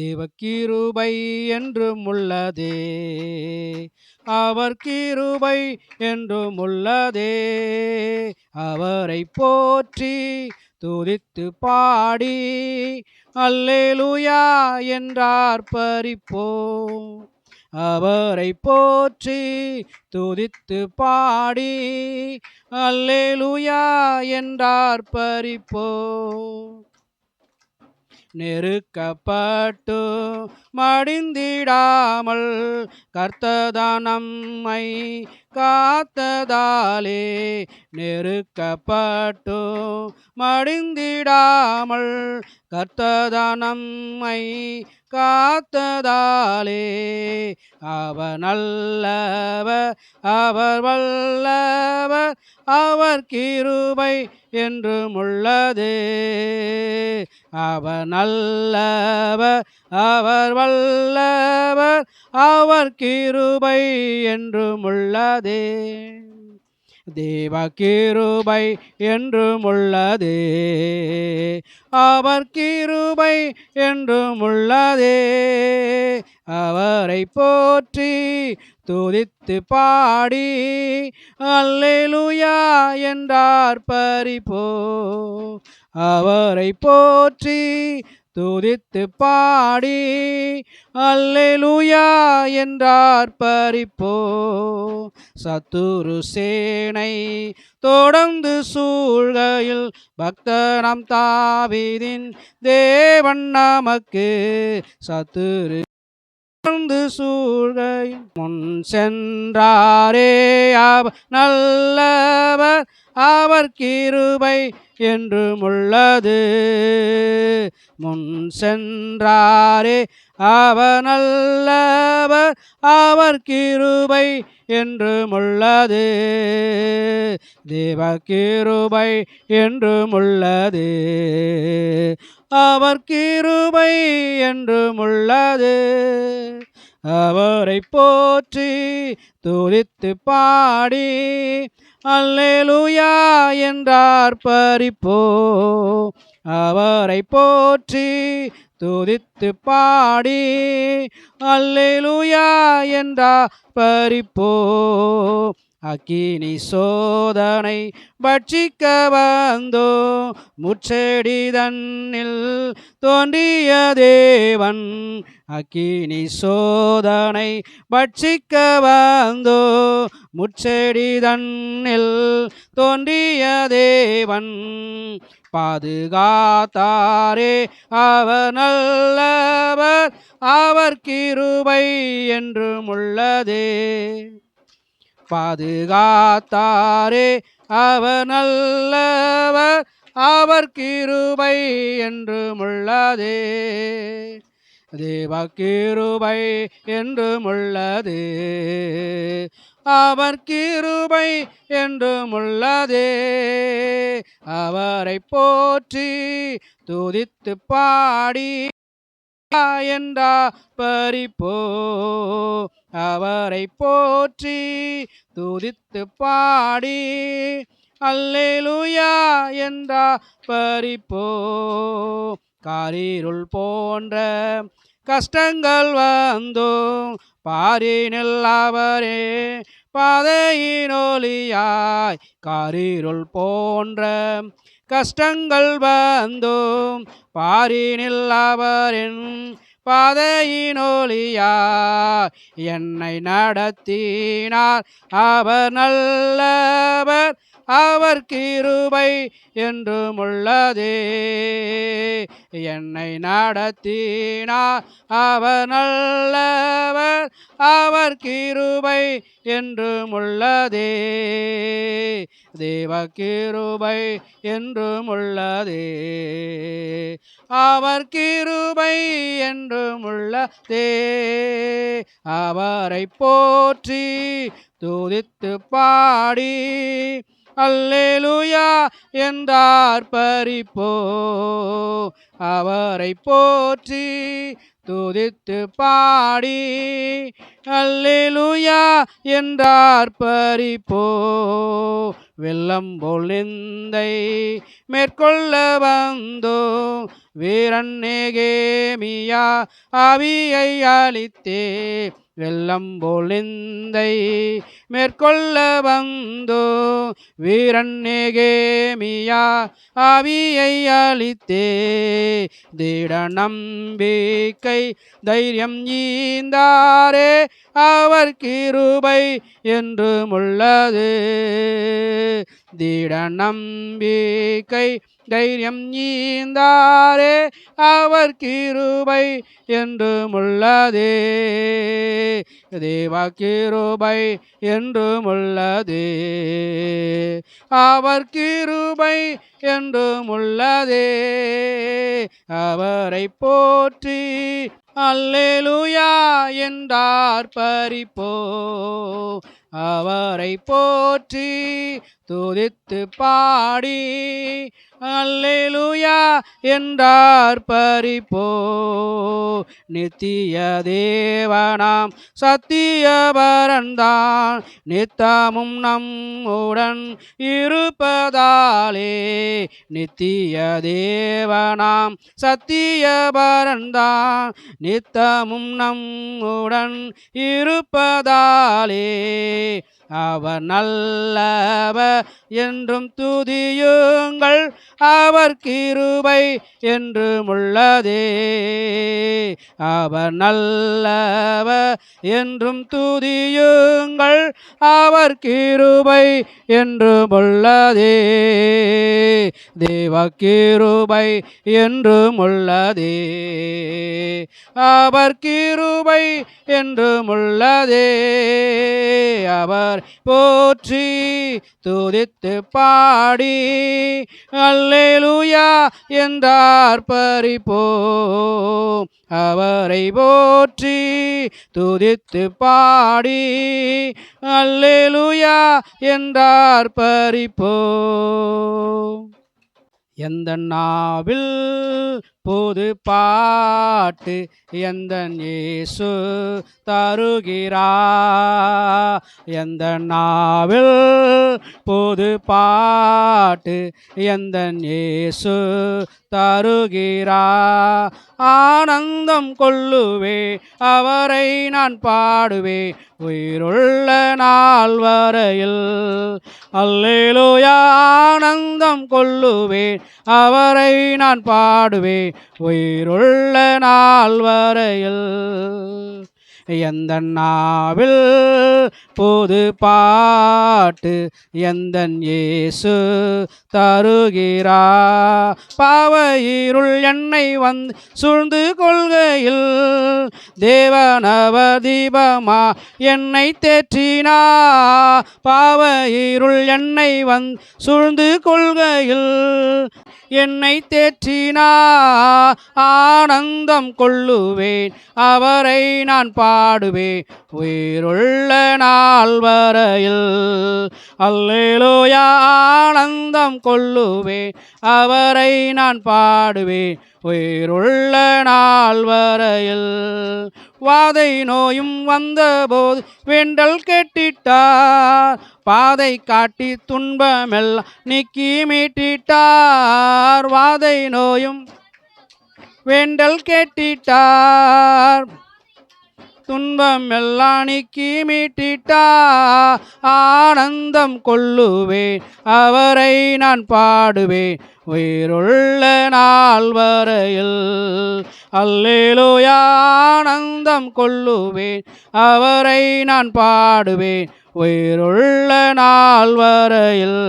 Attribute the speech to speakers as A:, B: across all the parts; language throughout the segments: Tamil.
A: தேவக்கிருபை என்றும் உள்ளதே. அவர் கிருபை என்றும் உள்ளதே. அவரை போற்றி துதித்து பாடி அல்லேலுயா என்றார் பறிப்போ அவரை போற்றி துதித்து பாடி அல்லேலுயா என்றார் பறிப்போ நெருக்கப்பட்டு மடிந்திடாமல் கர்த்ததானம்மை காத்ததாலே நெருக்கப்பட்டு மடிந்திடாமல் கர்த்ததான் நம்மை காத்ததாலே. அவர் நல்லவர் அவர் வல்லவர் அவர் கிருபை என்றும் உள்ளது. அவர் நல்லவர் அவர் வல்லவர் அவர் கிருபை என்றும் உள்ளதே. தேவ கிருபை என்றும் உள்ளதே. அவர் கிருபை என்றும் உள்ளதே. அவரை போற்றி துதித்து பாடி அல்லேலுயா என்றார் பறிப்போ அவரை போற்றி துதித்து பாடி அல்லேலூயா என்றார் பறிப்போ சத்துரு சேனை தொடர்ந்து சூழ்கையில் பக்தனம் தாவிதின் தேவன் நமக்கு சத்துரு தொடர்ந்து சூழ்கை முன் சென்றாரே அவ நல்லவர். அவர் கிருபை என்றும் உள்ளது முன் சென்றாரே அவர் நல்லவர். அவர் கிருபை என்றும் உள்ளது தேவ கிருபை என்றும் உள்ளது அவர் கிருபை என்றும் உள்ளது அவரை போற்றி துதித்து பாடி அல்லேலுயா என்றார் பறிப்போ அவரை போற்றி துதித்து பாடி அல்லேலுயா என்றார் பறிப்போ அக்கினி சோதனை பட்சிக்க வந்தோ முச்செடி தன்னில் தோன்றிய தேவன். அக்கினி சோதனை பட்சிக்க வந்தோ முச்செடி தன்னில் தோன்றிய தேவன். பாதுகாத்தாரே அவர் நல்லவர் அவர் கிருபை என்றும் உள்ளதே. பாதுகாத்தாரே அவனல்லவர் அவர் கிருபை என்றும் உள்ளதே தேவ கிருபை என்றும் உள்ளது அவர் கிருபை என்றும் உள்ளதே அவரை போற்றி துதித்து பாடி என்றா பறிப்போ. அவரை போற்றி துதித்து பாடி அல்லேலுயா என்றா பறிப்போ காரிருள் போன்ற கஷ்டங்கள் வந்தோம் பாரினில் அவரே பாதையினொலியாய் காரிருள் போன்ற கஷ்டங்கள் வந்தோம் பாரினில் அவரின் பாதையினோலியா என்னை நடத்தினார். அவர் நல்லவர். அவர் கிருபை என்றும் உள்ளதே. என்னை நடத்தினார் அவர் நல்லவர் அவர் கிருபை என்றும் உள்ளதே. தேவ கிருபை என்றும் உள்ளதே. அவர் கிருபை என்றும் உள்ளதே. அவரை போற்றி துதித்து பாடி அல்லேலுயா என்றார் பறிப்போ? அவரை போற்றி துதித்து பாடி அல்லேலூயா என்றார் பறிப்போ? வெள்ளம் போல் மேற்கொள்ள வந்தோ? வீரன் நேகேமியா அவியை அளித்தே வெள்ளம் போல் மேற்கொள்ள வந்தோ. வீரன் நேகேமியா ஆவியை அளித்தே திட நம்பிக்கை தைரியம் ஈந்தாரே. அவர் கிருபை என்றும் உள்ளது. திட நம்பிக்கை தைரியம் நீந்தாரே அவர் கிருபை என்றும் உள்ளதே தேவா கிருபை என்றும் உள்ளதே அவர் கிருபை என்றும் உள்ளதே அவரை போற்றி அல்லேலுயா என்றார் பறிப்போ அவரை போற்றி துதித்து பாடி அல்லேலுயா என்றார் பறிப்போ நித்திய தேவனாம் சத்தியபரன்தான் நித்தமும் நம்முடன் இருப்பதாலே. நித்திய தேவனாம் சத்தியபரன்தான் நித்தமும் நம்முடன் இருப்பதாலே. அவர் நல்லவர் என்றும் துதியுங்கள். அவர் கிருபை என்றும் உள்ளதே. அவர் நல்லவர் என்றும் துதியுங்கள். அவர் கிருபை என்றும் உள்ளதே. தேவ கிருபை என்றும் உள்ளதே. அவர் கிருபை என்றும் உள்ளதே. அவர் போற்றி துதித்து பாடி அல்லேலூயா என்றார் பறிப்போ அவரை போற்றி துதித்து பாடி அல்லேலூயா என்றார் பறிப்போ எந்த நாவில் புது பாட்டு எந்த இயேசு தருகிறா? எந்த நாவில் புது பாட்டு எந்த இயேசு தருகிறா? ஆனந்தம் கொள்ளுவே அவரை நான் பாடுவே. உயிருள்ள நாள் வரையில் அல்லேலோயா ஆனந்தம் கொள்ளுவேன் அவரை நான் பாடுவேன் உயிருள்ள நாள் வரையில் எந்த நாவில் புது பாட்டு எந்த இயேசு தருகிறா? பாவையிருள் என்னை வந்து சூழ்ந்து கொள்கையில் தேவனவ தீபமா என்னை தேற்றினா? பாவையிருள் என்னை வந்து சூழ்ந்து கொள்கையில் என்னை தேற்றினா? ஆனந்தம் கொள்ளுவேன் அவரை நான் பா பாடுவே உயிருள்ள நாள் வரையில் அல்லேலோயா ஆனந்தம் கொள்ளுவேன். அவரை நான் பாடுவேன். உயிருள்ள நாள் வரையில் வாதை நோயும் வந்தபோது வெண்டல் கெட்டிட்டார். பாதை காட்டி துன்பமெல்லாம் நீக்கி மீட்டிட்டார். வாதை நோயும் வேண்டல் கேட்டிட்டார். துன்பம் எல்லாம் நீக்கி மீட்டிட்டா ஆனந்தம் கொள்ளுவேன் அவரை நான் பாடுவேன். உயிருள்ள நாள் வரையில் அல்லேலோயா ஆனந்தம் கொள்ளுவேன் அவரை நான் பாடுவேன். உயிருள்ள நாள் வரையில்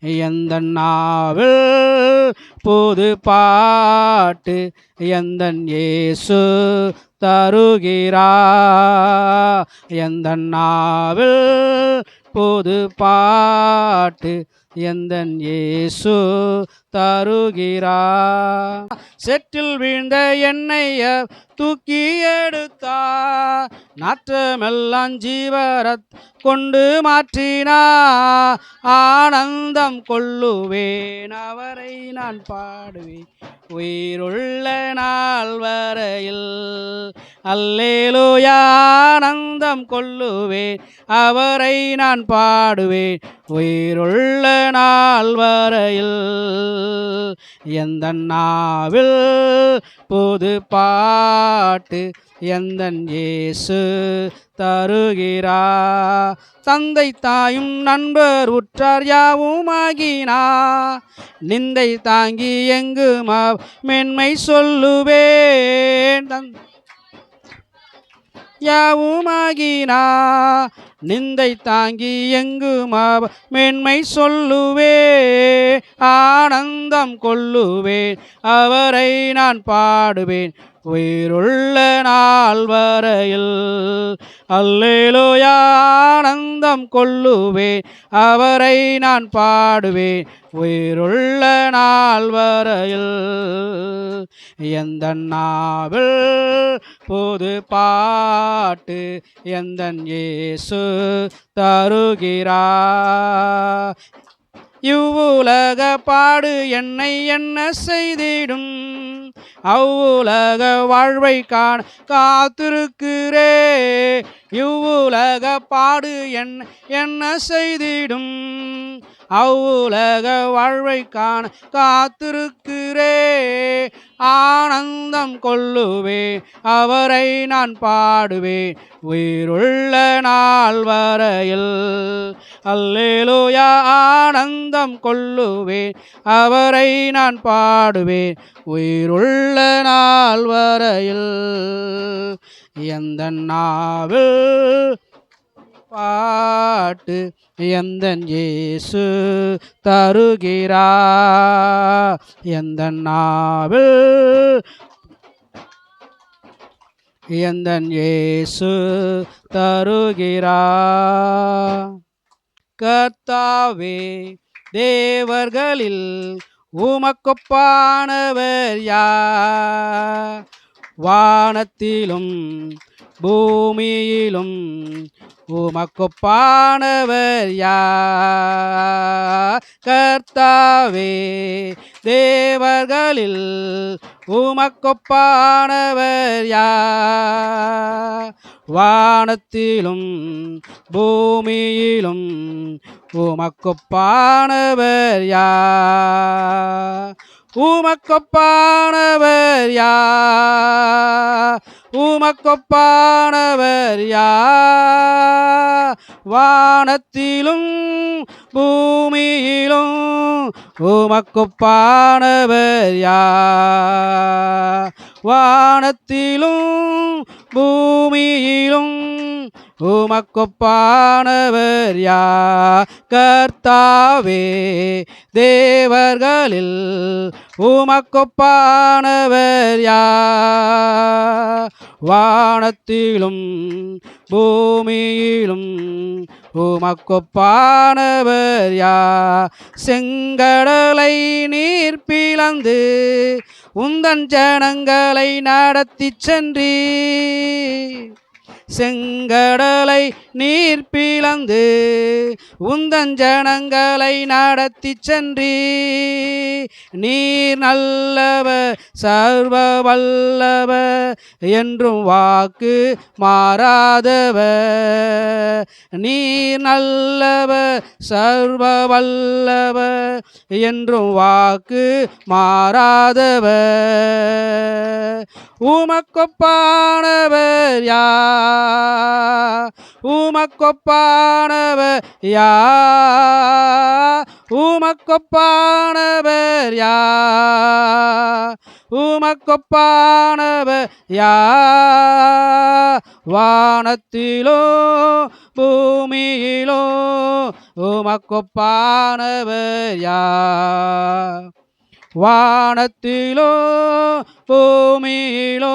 A: எந்த நாவில் புது பாட்டு எந்த இயேசு தருகிறா. எந்த நாவில் பொது பாட்டு எந்தன் இயேசு தருகிறா? செட்டில் வீழ்ந்த எண்ணெய தூக்கி எடுத்தா? நாற்றமெல்லாம் ஜீவரத் கொண்டு மாற்றினா? ஆனந்தம் கொள்ளுவேன் அவரை நான் பாடுவேன். உயிருள்ள நாள் வரையில் அல்லேலூயா ஆனந்தம் கொள்ளுவேன் அவரை நான் பாடுவேன். உயிருள்ள நாள் வரையில் எந்த நாவில் புது பாட்டு எந்த இயேசு தருகிறா? தந்தை தாயும் நண்பர் உற்றார் யாவும் ஆகினா? நிந்தை தாங்கி எங்கு மென்மை சொல்லுவேன் தந் யாவுமாகினா? நிந்தை தாங்கி எங்கு மென்மை சொல்லுவே ஆனந்தம் கொள்ளுவேன். அவரை நான் பாடுவேன். உயிருள்ள நாள் வரையில் அல்லேலோயா ஆனந்தம் கொள்ளுவேன் அவரை நான் பாடுவேன் உயிருள்ள நாள் வரையில் எந்த நாவில் பொது பாட்டு எந்த இயேசு தருகிறா? இவ்வுலக பாடு என்னை என்ன செய்திடும்? அவ்வுலக வாழ்வை காண காத்திருக்கிறே. இவ்வுலக பாடு என் என்ன செய்திடும்? அவ்வுலக வாழ்வை காண காத்திருக்கிறே. ஆனந்தம் கொள்ளுவே அவரை நான் பாடுவேன். உயிருள்ள நாள் வரையில் அல்லேலோயா ஆனந்தம் கொள்ளுவேன். அவரை நான் பாடுவேன். உயிருள்ள நாள் வரையில் எந்த நாவில் பா பாட்டு எந்த இயேசு தருகிறா? எந்த நாவில்? எந்த இயேசு தருகிறா? கர்த்தாவே தேவர்களில் உமக்குப்பானவர் யார்? வானத்திலும் பூமியிலும் உமக்கொப்பானவர் யா கர்த்தாவே தேவர்களில் உமக்கொப்பானவர் யா வானத்திலும் பூமியிலும் உமக்கொப்பானவர் யா உமக்கொப்பானவர் யா உமக்கொப்பானவர் யா வானத்திலும் பூமியிலும் உமக்கொப்பானவர் யா வானத்திலும் பூமியிலும் உமக்கொப்பானவர் யா கர்த்தாவே தேவர்களில் உமக்கொப்பானவர் யா வானத்திலும் பூமியிலும் உமக்கொப்பானவர் யா செங்கடலை நீர் பிளந்து உந்தன் ஜனங்களை நடத்தி சென்றீ செங்கடலை நீர் பிளந்து உந்தஞ்சனங்களை நடத்தி சென்றி. நீர் நல்லவ சர்வ வல்லவ என்றும் வாக்கு மாறாதவ. நீர் நல்லவ சர்வ வல்லவ என்றும் வாக்கு மாறாதவ. உமக்கொப்பானவர் யார்? உமக்கொப்பானவர் யா உமக்கொப்பானவர் யா உமக்கொப்பானவர் யா வானத்திலோ பூமியிலோ உமக்கொப்பானவர் யா வானத்திலோ பூமியிலோ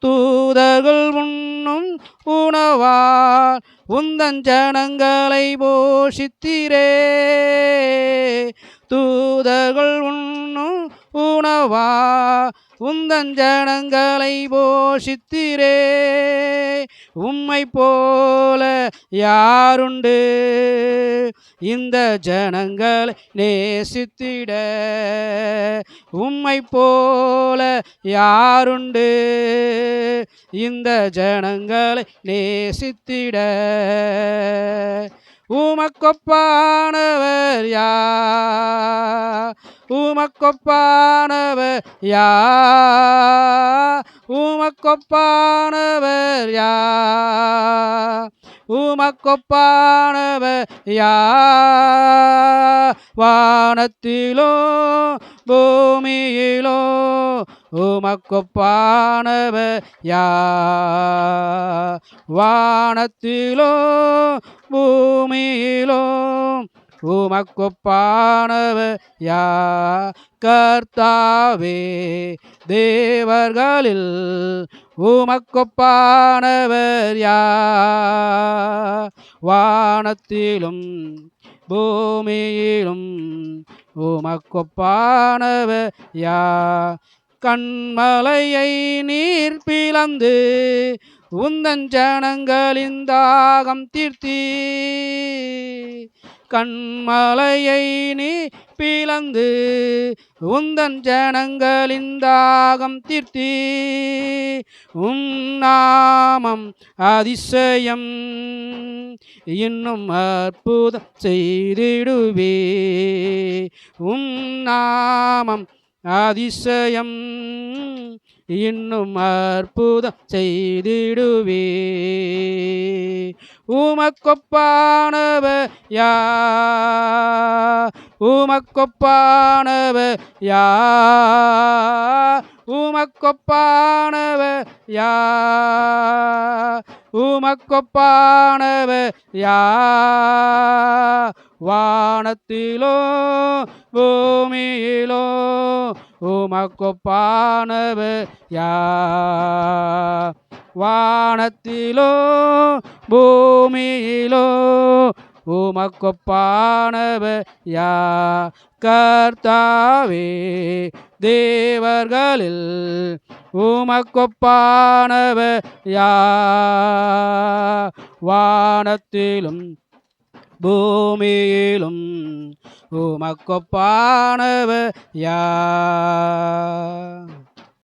A: தூதர்கள் உண்ணும் உணவார். உந்தஞ்சனங்களை போஷித்திரே. தூதர்கள் உண்ணும் உணவா? உந்தஞ்சனங்களை போஷித்திரே. உம்மை போல யாருண்டு? இந்த ஜனங்களை நேசித்திட. உம்மை போல யாருண்டு? இந்த ஜனங்களை நேசித்திட. உமக்கொப்பானவர் யார்? உமக்கொப்பானவர் யா உமக்கொப்பானவர் யா உமக்கொப்பானவர் யா வானத்திலோ பூமியிலோ உமக்கொப்பானவர் யார்? வானத்திலோ பூமியிலோ உமக்கொப்பானவர் யா கர்த்தாவே தேவர்களில் உமக்கொப்பானவர் யா வானத்திலும் பூமியிலும் உமக்கொப்பானவர் யா கண்மலையை நீர் பிளந்து உந்தஞ்சனங்களின் தாகம் தீர்த்தி. கண்மலையை நீ பிளந்து உந்தன் ஜனங்களின் தாகம் தீர்த்தி. உம் நாமம் அதிசயம் இன்னும் அற்புதம் செய்திடுவே. உம் நாமம் அதிசயம் இன்னும் அற்புதம் செய்திடுவே. உமக்கொப்பானவ யா உமக்கொப்பானவ யா உமக்கொப்பானவ யா உமக்கொப்பானவ யா வானத்திலோ பூமியிலோ உமக்கொப்பானவ யா வானத்திலோ பூமியிலோ உமக்கொப்பானவ யா கர்த்தாவே தேவர்களில் உமக்கொப்பானவ யா வானத்திலும் பூமியிலும் உமக்கொப்பானவ யா